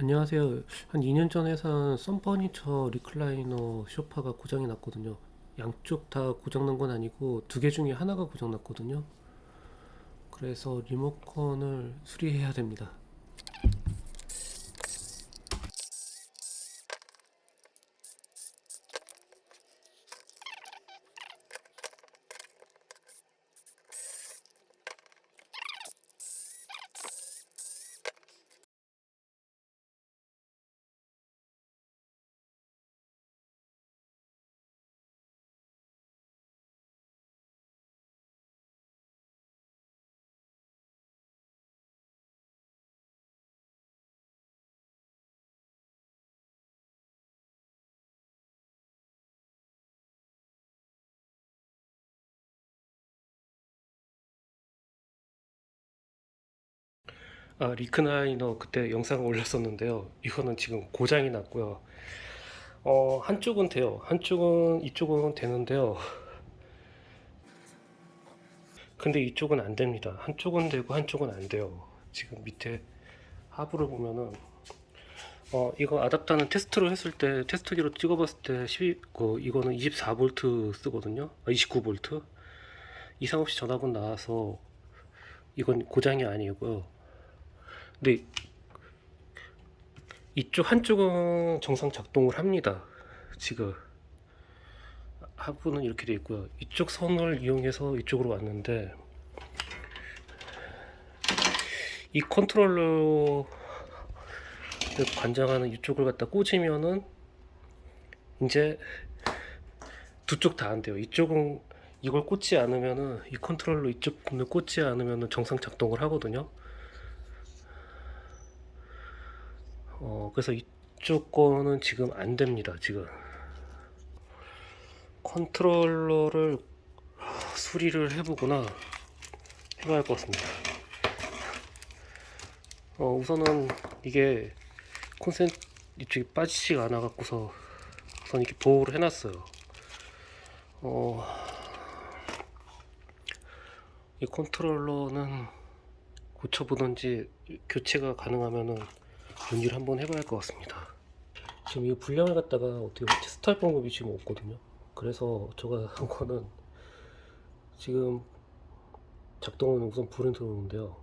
안녕하세요. 한 2년 전에 산 썬퍼니처 리클라이너 소파가 고장이 났거든요. 양쪽 다 고장난 건 아니고 두 개 중에 하나가 고장 났거든요. 그래서 리모컨을 수리해야 됩니다. 아, 리클라이너 그때 영상을 올렸었는데요. 이거는 지금 고장이 났고요. 어, 한쪽은 돼요. 한쪽은 이쪽은 되는데요. 근데 이쪽은 안 됩니다. 한쪽은 되고 한쪽은 안 돼요. 지금 밑에 하부를 보면은 어 이거 아답터는 테스트로 했을 때 테스트기로 찍어봤을 때 12, 그 이거는 24V 쓰거든요. 아, 29V 이상 없이 전압은 나와서 이건 고장이 아니고요. 근데 이쪽 한쪽은 정상 작동을 합니다. 지금 하부는 이렇게 돼 있고요. 이쪽 선을 이용해서 이쪽으로 왔는데 이 컨트롤러 관장하는 이쪽을 갖다 꽂으면은 이제 두 쪽 다 안 돼요. 이쪽은 이걸 꽂지 않으면은 이 컨트롤러 이쪽 부분을 꽂지 않으면은 정상 작동을 하거든요. 어 그래서 이쪽 거는 지금 안 됩니다. 지금 컨트롤러를 수리를 해보거나 해봐야 할 것 같습니다. 어 우선은 이게 콘센트 이쪽이 빠지지가 않아 갖고서 우선 이렇게 보호를 해놨어요. 어, 이 컨트롤러는 고쳐보든지 교체가 가능하면은 문의를 한번 해봐야 할 것 같습니다. 지금 이 불량을 갖다가 어떻게 테스트할 방법이 지금 없거든요. 그래서 제가 한 거는 지금 작동은 우선 불은 들어오는데요.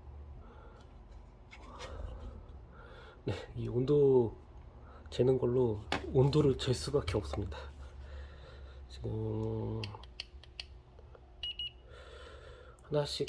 네, 이 온도 재는 걸로 온도를 잴 수밖에 없습니다. 지금 하나씩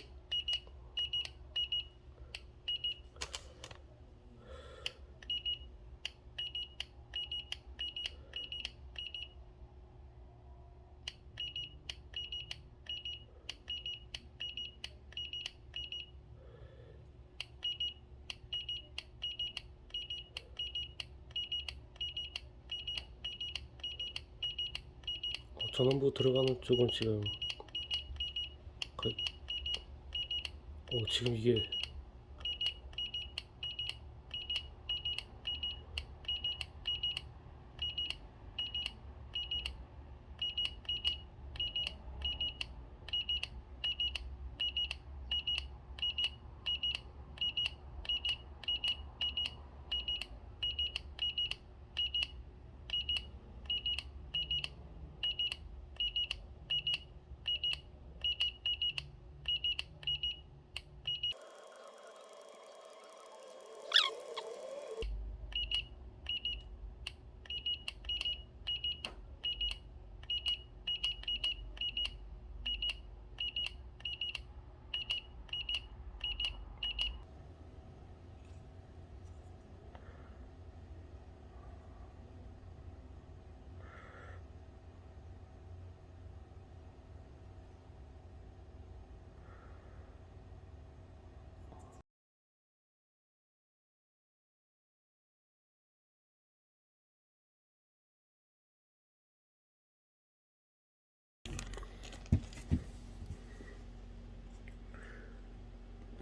전원부 들어가는 쪽은 지금 그, 어, 지금 이게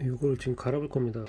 이걸 지금 갈아볼 겁니다.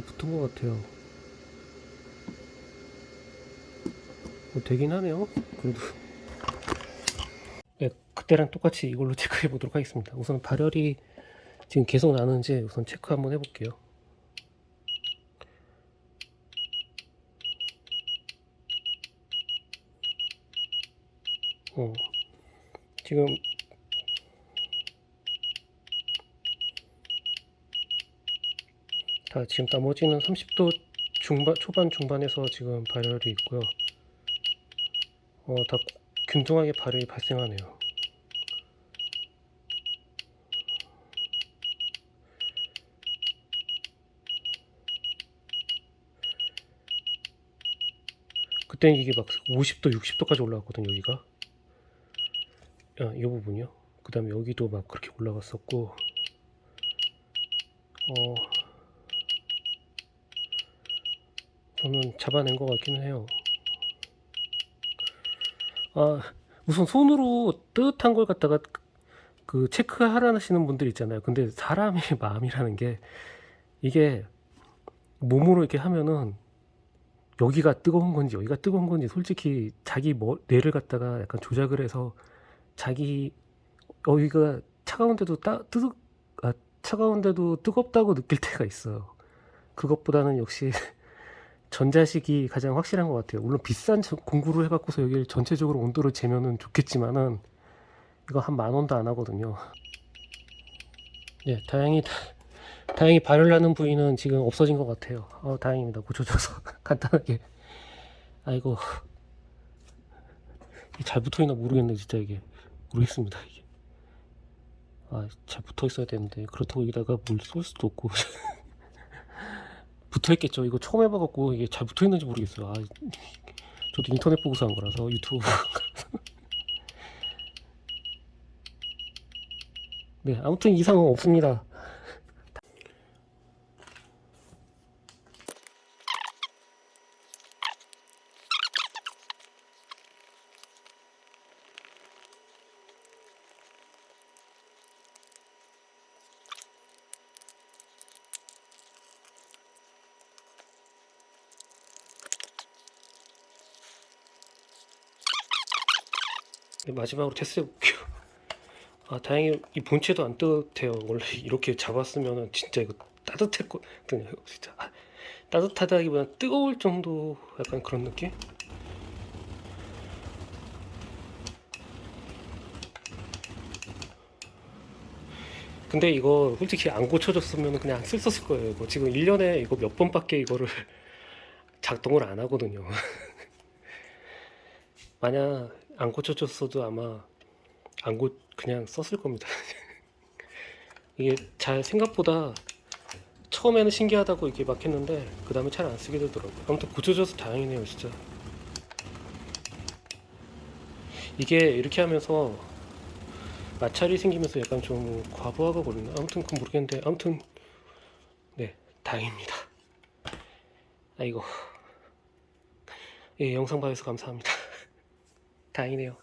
좀 붙은 것 같아요. 뭐 되긴 하네요. 그래도. 네, 그때랑 똑같이 이걸로 체크해 보도록 하겠습니다. 우선 발열이 지금 계속 나는지 우선 체크 한번 해볼게요. 어, 지금 다 지금 나머지는 30도 중반 초반 중반에서 지금 발열이 있고요. 어, 다 균등하게 발열이 발생하네요. 그때는 이게 막 50도, 60도까지 올라갔거든 여기가. 아, 이 부분이요. 그 다음에 여기도 막 그렇게 올라갔었고, 어, 저는 잡아낸 것 같기는 해요. 아, 우선 손으로 뜨뜻한 걸 갖다가 그 체크하라 하시는 분들 있잖아요. 근데 사람의 마음이라는 게 이게 몸으로 이렇게 하면은 여기가 뜨거운 건지 여기가 뜨거운 건지 솔직히 자기 머, 뇌를 갖다가 약간 조작을 해서 자기 여기가 차가운데도 따, 뜨, 아, 차가운데도 뜨겁다고 느낄 때가 있어요. 그것보다는 역시 전자식이 가장 확실한 것 같아요. 물론 비싼 저- 공구를 해갖고서 여기를 전체적으로 온도를 재면은 좋겠지만은 이거 한 만 원도 안 하거든요. 예, 다행히 다행히 발열나는 부위는 지금 없어진 것 같아요. 어, 다행입니다. 고쳐져서 간단하게. 아이고 잘 붙어 있나 모르겠네 진짜 이게 모르겠습니다 이게. 아, 잘 붙어 있어야 되는데 그렇다고 여기다가 뭘쏠 수도 없고 붙어 있겠죠. 이거 처음 해봐갖고 이게 잘 붙어 있는지 모르겠어요. 아, 저도 인터넷 보고서 한 거라서 유튜브. 네, 아무튼 이상은 없습니다. 마지막으로 테스트 해볼게요. 아, 다행히 이 본체도 안 따뜻해요. 원래 이렇게 잡았으면은 진짜 이거 따뜻했거든요. 진짜 아, 따뜻하다기보다 뜨거울 정도 약간 그런 느낌? 근데 이거 솔직히 안 고쳐줬으면 그냥 안 쓸었을 거예요. 이거 지금 1년에 이거 몇 번밖에 이거를 작동을 안 하거든요. 만약 안 고쳐줬어도 아마 안 고, 그냥 썼을 겁니다. 이게 잘 생각보다 처음에는 신기하다고 이렇게 막 했는데 그 다음에 잘 안 쓰게 되더라고요. 아무튼 고쳐줘서 다행이네요, 진짜. 이게 이렇게 하면서 마찰이 생기면서 약간 좀 과부하가 걸리나? 아무튼 그건 모르겠는데 아무튼 네 다행입니다. 아이고 예 영상 봐주셔서 감사합니다. 다행이네요.